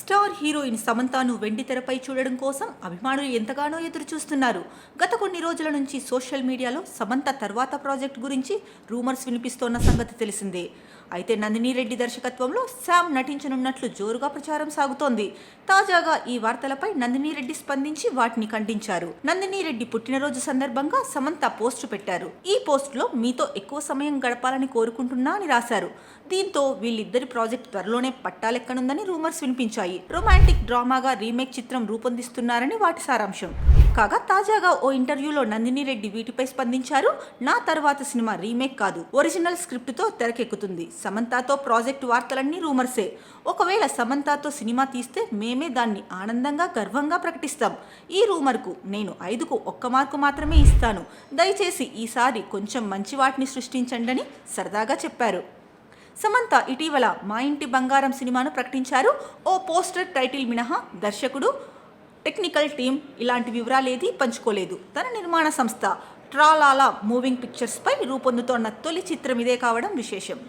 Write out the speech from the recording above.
Star heroine సమంతాను వెండి తెరపై చూడడం కోసం అభిమానులు ఎంతగానో ఎదురు చూస్తున్నారు గత కొన్ని రోజుల నుంచి సోషల్ మీడియాలో సమంత తర్వాత ప్రాజెక్ట్ గురించి రూమర్స్ వినిపిస్తోన్న సంగతి తెలిసిందే. అయితే నందిని రెడ్డి దర్శకత్వంలో శామ్ నటించనున్నట్లు జోరుగా ప్రచారం సాగుతోంది. తాజాగా ఈ వార్తలపై నందిని రెడ్డి స్పందించి వాటిని ఖండించారు. నందిని రెడ్డి పుట్టినరోజు సందర్భంగా సమంత పోస్ట్ పెట్టారు. ఈ పోస్ట్లో మీతో ఎక్కువ సమయం గడపాలని కోరుకుంటున్నా అని రాశారు. దీంతో వీళ్ళిద్దరి ప్రాజెక్ట్ త్వరలోనే పట్టాలెక్కనుందని రూమర్స్ వినిపించాయి. రొమాంటిక్ డ్రామాగా రీమేక్ చిత్రం రూపొందిస్తున్నారని వాటి సారాంశం. కాగా తాజాగా ఓ ఇంటర్వ్యూలో నందిని రెడ్డి వీటిపై స్పందించారు. నా తర్వాత సినిమా రీమేక్ కాదు ఒరిజినల్ స్క్రిప్ట్తో తెరకెక్కుతుంది. సమంతాతో ప్రాజెక్ట్ వార్తలన్నీ రూమర్సే. ఒకవేళ సమంతాతో సినిమా తీస్తే మేమే దాన్ని ఆనందంగా గర్వంగా ప్రకటిస్తాం. ఈ రూమర్కు నేను ఐదుకు ఒక్క మార్కు మాత్రమే ఇస్తాను. దయచేసి ఈసారి కొంచెం మంచి వాటిని సృష్టించండి అని సరదాగా చెప్పారు. సమంత ఇటీవల మా ఇంటి బంగారం సినిమాను ప్రకటించారు. ఓ పోస్టర్ టైటిల్ మినహా దర్శకుడు టెక్నికల్ టీం ఇలాంటి వివరాలేది పంచుకోలేదు. తన నిర్మాణ సంస్థ ట్రాలాలా మూవింగ్ పిక్చర్స్పై రూపొందుతోన్న తొలి చిత్రం ఇదే కావడం విశేషం.